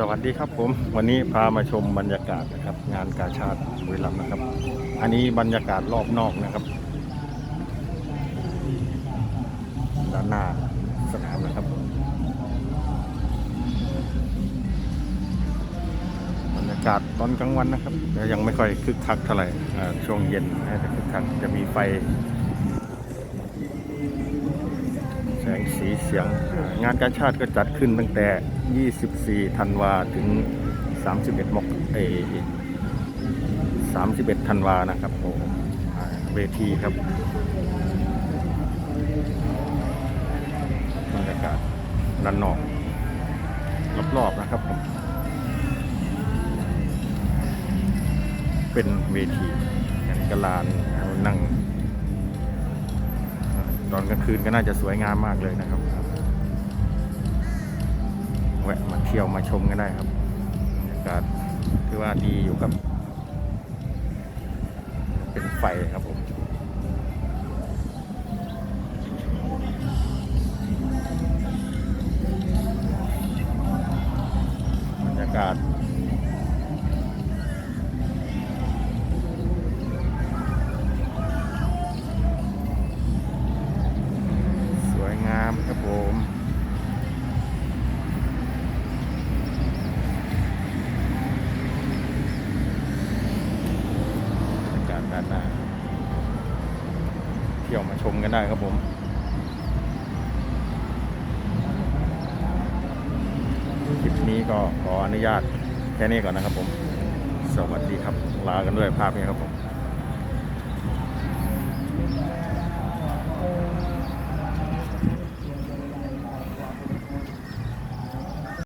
สวัสดีครับผม วันนี้พามาชมบรรยากาศนะครับ งานกาชาติบุรีรัมย์นะครับ อันนี้บรรยากาศรอบนอกนะครับ ด้านหน้าสนามนะครับ บรรยากาศตอนกลางวันนะครับยังไม่ค่อยคึกคักเท่าไหร่ช่วงเย็นจะคึกคักจะมีไฟ สีเสียง งานการชาติก็จัดขึ้นตั้งแต่ 24 ธันวาถึง 31 มกเอ31 ธันวานะครับโอเวทีครับบรรยากาศด้านนอกรอบๆนะครับผมเป็นเวทีอย่างกลานนั่ง ตอนกลางคืนก็น่าจะสวยงามมากเลยนะครับ แวะมาเที่ยวมาชมกันได้ครับบรรยากาศคือว่าดีอยู่กับ เป็นไฟครับผมบรรยากาศ ผมบรรยากด้านหน้าเที่ยวมาชมกันได้ครับผมคลิปนี้ก็ขออนุญาตแค่นี้ก่อนนะครับผม สวัสดีครับ ลากันด้วยภาพนี้ครับผม